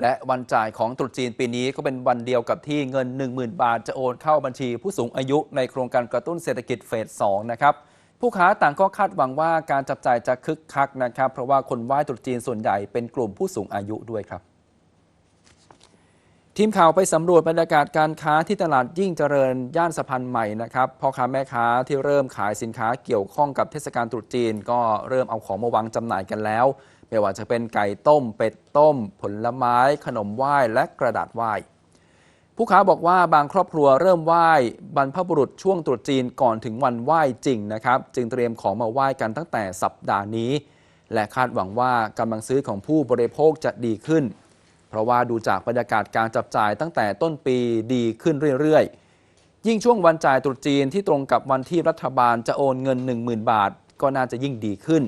และวันจ่ายของตรุษจีนปีนี้ก็เป็นวันเดียวกับที่เงิน 10,000 บาทจะโอนเข้าบัญชีผู้สูงอายุในโครงการกระตุ้นเศรษฐกิจเฟส 2 นะครับ ผู้ค้าต่างก็คาดหวังว่าการจับจ่ายจะคึกคักนะครับ เพราะว่าคนไหว้ตรุษจีนส่วนใหญ่เป็นกลุ่มผู้สูงอายุด้วยครับ ทีมข่าวไปสำรวจบรรยากาศการค้าที่ตลาดยิ่งเจริญย่านสะพานใหม่นะครับพ่อค้าแม่ค้าที่เริ่มขายสินค้าเกี่ยวข้องกับเทศกาลตรุษจีน ก็เริ่มเอาของมาวางจำหน่ายกันแล้ว ไม่ว่าจะเป็นไก่ต้ม เป็ดต้ม ผลไม้ ขนมไหว้และกระดาษไหว้ ผู้ค้าบอกว่าบางครอบครัวเริ่มไหว้บรรพบุรุษช่วงตรุษจีนก่อนถึงวันไหว้จริงนะครับ จึงเตรียมของมาไหว้กันตั้งแต่สัปดาห์นี้ และคาดหวังว่ากำลังซื้อของผู้บริโภคจะดีขึ้น เพราะว่าดูจากบรรยากาศการจับจ่ายตั้งแต่ต้นปีดีขึ้นเรื่อยๆ ยิ่งช่วงวันจ่ายตรุษจีนที่ตรงกับวันที่รัฐบาลจะโอนเงิน 10,000 บาท ก็น่าจะยิ่งดีขึ้น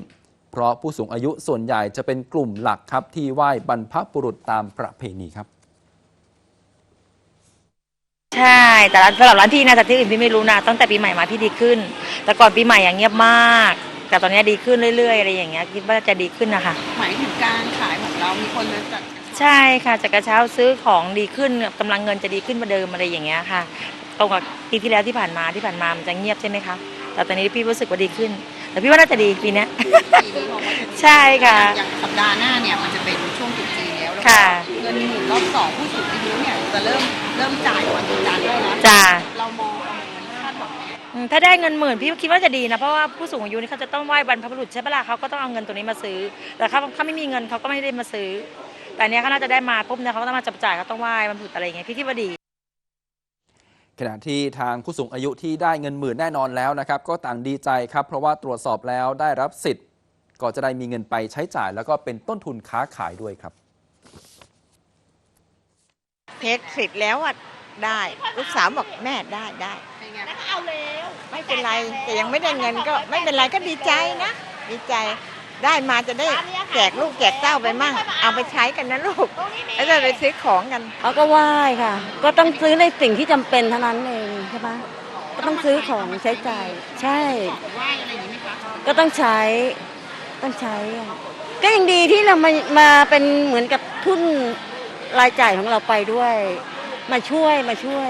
เพราะผู้สูงอายุส่วนใหญ่จะเป็นกลุ่มหลักครับที่ไหว้บรรพบุรุษตามประเพณีครับใช่แต่ร้านสำหรับร้านพี่นะแต่ที่อื่นพี่ไม่รู้นะตั้งแต่ปีใหม่มาพี่ดีขึ้น แต่ก่อนปีใหม่อย่างเงียบมาก แต่ตอนนี้ดีขึ้นเรื่อยๆอะไรอย่างเงี้ยคิดว่าจะดีขึ้นนะคะหมายถึงการขายของเรามีคนมาจัด ใช่ค่ะจากกระเช้าซื้อของดีขึ้นกำลังเงินจะดีขึ้นกว่าเดิมอะไรอย่างเงี้ยค่ะ ตรงกับปีที่แล้วที่ผ่านมาที่ผ่านมามันจะเงียบใช่ไหมคะแต่ตอนนี้พี่รู้สึกว่าดีขึ้น แต่พี่ว่าน่าจะดีปีเนี้ย ปีนี้บอกว่าจะดีใช่ค่ะ อย่างสัปดาห์หน้าเนี่ยมันจะเป็นช่วงตรุษจีนแล้วแล้วก็ค่ะเงินหมื่นรอบสองผู้สูงอายุเนี่ยจะเริ่มเริ่มจ่ายวันจันทร์ได้แล้วจ้า เรามองประเมินคาดหวังไหมอืมถ้าได้เงินหมื่นพี่คิดว่าจะดีนะเพราะว่าผู้สูงอายุนี่เขาจะต้องไหว้บรรพบุรุษใช่ปะล่ะเขาก็ต้องเอาเงินตัวนี้มาซื้อแต่เขาเขาไม่มีเงินเขาก็ไม่ได้มาซื้อ แต่อันเนี้ยเขาน่าจะได้มาปุ๊บเนี่ยเขาก็ต้องมาจับจ่ายเขาต้องไหว้บรรพบุรุษอะไรอย่างเงี้ยพี่คิดว่าดีขณะที่ทางผู้สูงอายุที่ได้เงินหมื่นแน่นอนแล้วนะครับ ก็ต่างดีใจครับ เพราะว่าตรวจสอบแล้วได้รับสิทธิ์ ก็จะได้มีเงินไปใช้จ่าย แล้วก็เป็นต้นทุนค้าขายด้วยครับ เพชรสิทธิ์แล้วอะได้ ลูกสาวบอกแม่ได้ได้เป็นไงไม่เป็นไรแต่ยังไม่ได้เงินก็ไม่เป็นไรก็ดีใจนะ ดีใจ ได้มาจะได้แจกลูกแจกเต้าไปมั่ง เอาไปใช้กันนะลูกแล้วจะไปซื้อของกันเขาก็ไหว้ค่ะ ก็ต้องซื้อในสิ่งที่จำเป็นเท่านั้นเองใช่ไหมก็ต้องซื้อของใช้จ่ายใช่ไหวอะไรอย่างนี้ไหมคะก็ต้องใช้ต้องใช้อะก็ยังดีที่เรามามาเป็นเหมือนกับทุนรายจ่ายของเราไปด้วย มาช่วยมาช่วย